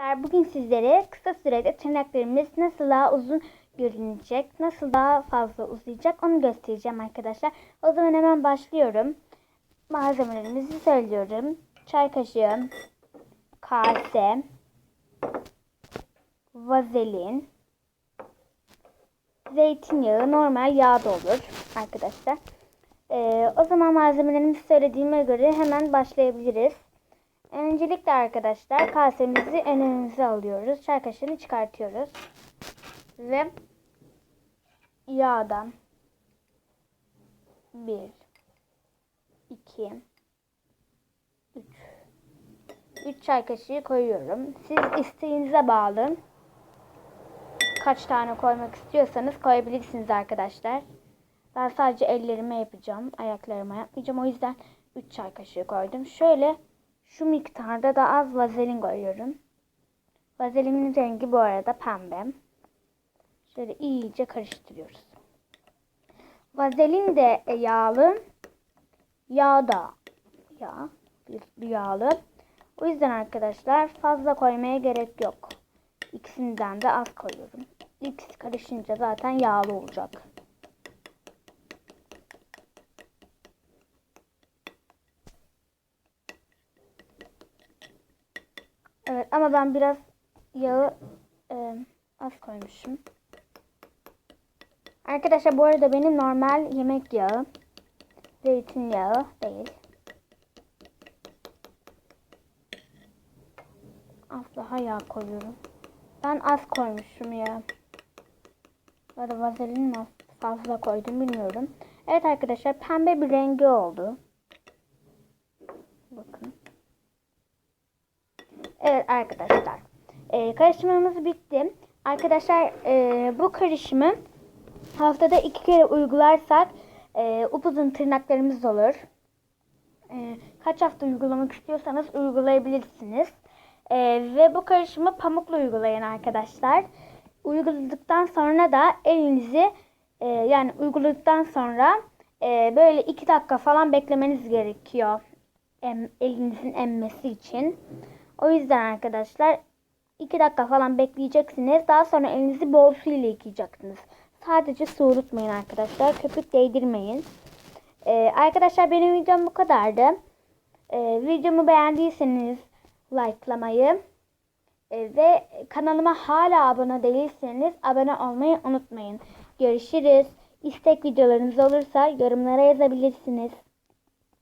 Arkadaşlar bugün sizlere kısa sürede tırnaklarımız nasıl daha uzun görünecek, nasıl daha fazla uzayacak onu göstereceğim arkadaşlar. O zaman hemen başlıyorum. Malzemelerimizi söylüyorum. Çay kaşığı, kase, vazelin, zeytinyağı, normal yağ da olur arkadaşlar. Ee, o zaman malzemelerimizi söylediğime göre hemen başlayabiliriz. Öncelikle arkadaşlar kasemizi en önümüze alıyoruz. Çay kaşığını çıkartıyoruz. Ve yağdan 1 2 3 3 çay kaşığı koyuyorum. Siz isteğinize bağlı. Kaç tane koymak istiyorsanız koyabilirsiniz arkadaşlar. Ben sadece ellerime yapacağım. Ayaklarıma yapmayacağım. O yüzden 3 çay kaşığı koydum. Şöyle şu miktarda da az vazelin koyuyorum. Vazelinin rengi bu arada pembe. Şöyle iyice karıştırıyoruz. Vazelin de yağlı. Yağ da yağ. Yağlı. O yüzden arkadaşlar fazla koymaya gerek yok. İkisinden de az koyuyorum. İkisi karışınca zaten yağlı olacak. Evet ama ben biraz yağı e, az koymuşum. Arkadaşlar bu arada benim normal yemek yağı. Zeytinyağı değil. Az daha yağ koyuyorum. Ben az koymuşum ya. Bu arada vazelin mi fazla koydum bilmiyorum. Evet arkadaşlar pembe bir rengi oldu. Bakın. Evet arkadaşlar. E, karıştırmamız bitti. Arkadaşlar e, bu karışımı haftada iki kere uygularsak e, upuzun tırnaklarımız olur. E, kaç hafta uygulamak istiyorsanız uygulayabilirsiniz. E, ve bu karışımı pamukla uygulayın arkadaşlar. Uyguladıktan sonra da elinizi e, yani uyguladıktan sonra e, böyle iki dakika falan beklemeniz gerekiyor. Em, elinizin emmesi için. O yüzden arkadaşlar 2 dakika falan bekleyeceksiniz. Daha sonra elinizi bol su ile yıkayacaksınız. Sadece su unutmayın arkadaşlar. Köpük değdirmeyin. Ee, arkadaşlar benim videom bu kadardı. Ee, videomu beğendiyseniz likelamayı e, ve kanalıma hala abone değilseniz abone olmayı unutmayın. Görüşürüz. İstek videolarınız olursa yorumlara yazabilirsiniz.